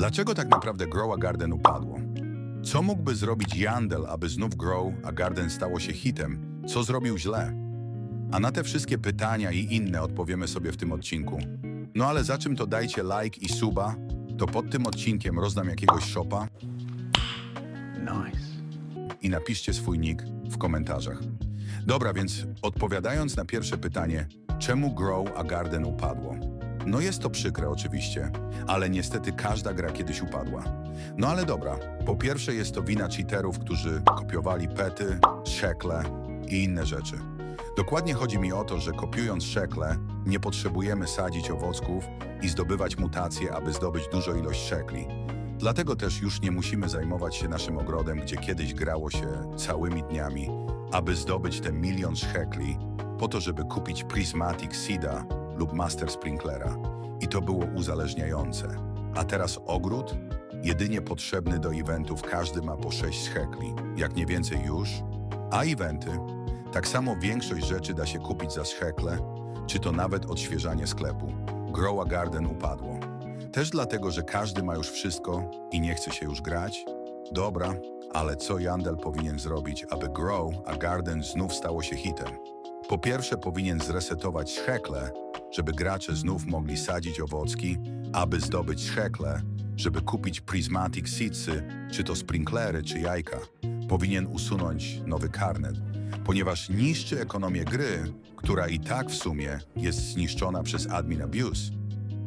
Dlaczego tak naprawdę Grow a Garden upadło? Co mógłby zrobić Yandel, aby znów Grow a Garden stało się hitem? Co zrobił źle? A na te wszystkie pytania i inne odpowiemy sobie w tym odcinku. No ale za czym to dajcie like i suba, to pod tym odcinkiem rozdam jakiegoś shopa Nice. i napiszcie swój nick w komentarzach. Dobra, więc odpowiadając na pierwsze pytanie, czemu Grow a Garden upadło? No jest to przykre oczywiście, ale niestety każda gra kiedyś upadła. No ale dobra, po pierwsze jest to wina cheaterów, którzy kopiowali pety, szekle i inne rzeczy. Dokładnie chodzi mi o to, że kopiując szekle nie potrzebujemy sadzić owocków i zdobywać mutacje, aby zdobyć dużą ilość szekli. Dlatego też już nie musimy zajmować się naszym ogrodem, gdzie kiedyś grało się całymi dniami, aby zdobyć ten milion szekli, po to, żeby kupić Prismatic Seeda lub Master Sprinklera. I to było uzależniające. A teraz ogród? Jedynie potrzebny do eventów każdy ma po 6 szekli, jak nie więcej już. A eventy? Tak samo większość rzeczy da się kupić za szekle, czy to nawet odświeżanie sklepu. Grow a Garden upadło. Też dlatego, że każdy ma już wszystko i nie chce się już grać? Dobra, ale co Yandel powinien zrobić, aby Grow a Garden znów stało się hitem? Po pierwsze powinien zresetować szekle, żeby gracze znów mogli sadzić owocki, aby zdobyć szekle, żeby kupić prismatic seedsy, czy to sprinklery, czy jajka. Powinien usunąć nowy karnet, ponieważ niszczy ekonomię gry, która i tak w sumie jest zniszczona przez admin abuse.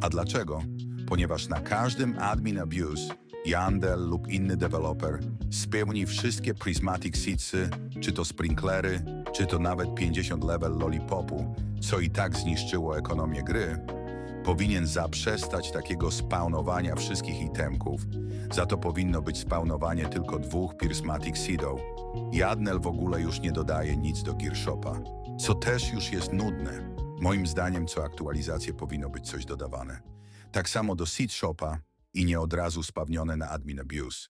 A dlaczego? Ponieważ na każdym admin abuse Yandel lub inny deweloper spełni wszystkie prismatic seedsy, czy to sprinklery, czy to nawet 50 level lollipopu, co i tak zniszczyło ekonomię gry, powinien zaprzestać takiego spawnowania wszystkich itemków. Za to powinno być spawnowanie tylko dwóch prismatic seedów. Jadnel w ogóle już nie dodaje nic do Gearshopa, co też już jest nudne. Moim zdaniem co aktualizację powinno być coś dodawane. Tak samo do Seed Shopa i nie od razu spawnione na Admin Abuse.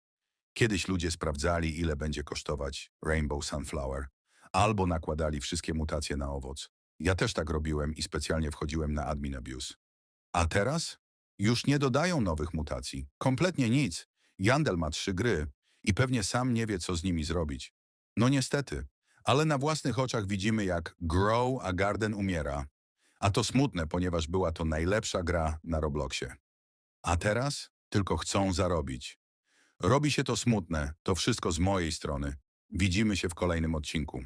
Kiedyś ludzie sprawdzali, ile będzie kosztować Rainbow Sunflower, albo nakładali wszystkie mutacje na owoc. Ja też tak robiłem i specjalnie wchodziłem na Admin Abuse. A teraz? Już nie dodają nowych mutacji. Kompletnie nic. Yandel ma trzy gry i pewnie sam nie wie, co z nimi zrobić. No niestety, ale na własnych oczach widzimy, jak Grow a Garden umiera. A to smutne, ponieważ była to najlepsza gra na Robloxie. A teraz tylko chcą zarobić. Robi się to smutne, to wszystko z mojej strony. Widzimy się w kolejnym odcinku.